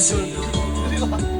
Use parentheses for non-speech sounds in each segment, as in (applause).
就 (laughs)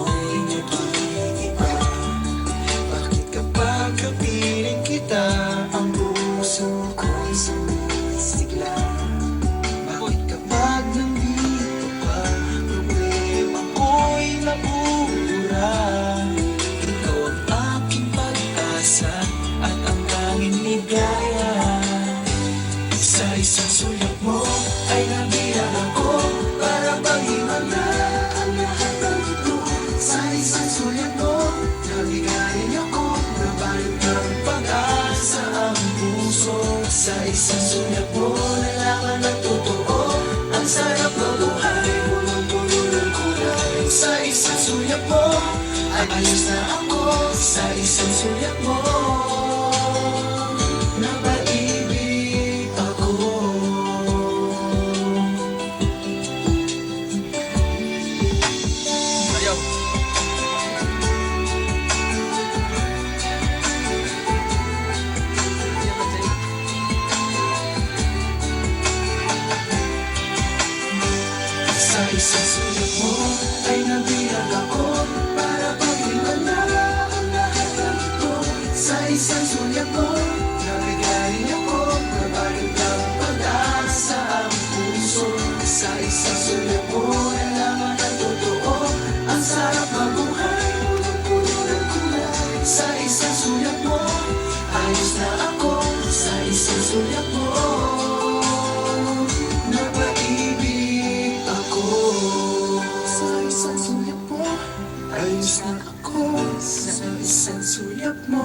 Sa isang sunya po, nalaman ng totoo. Ang sarap ng buhay, punong-puno ng kulay. Sa isang sunya po, ay ayos na ako This sa sulyap mo.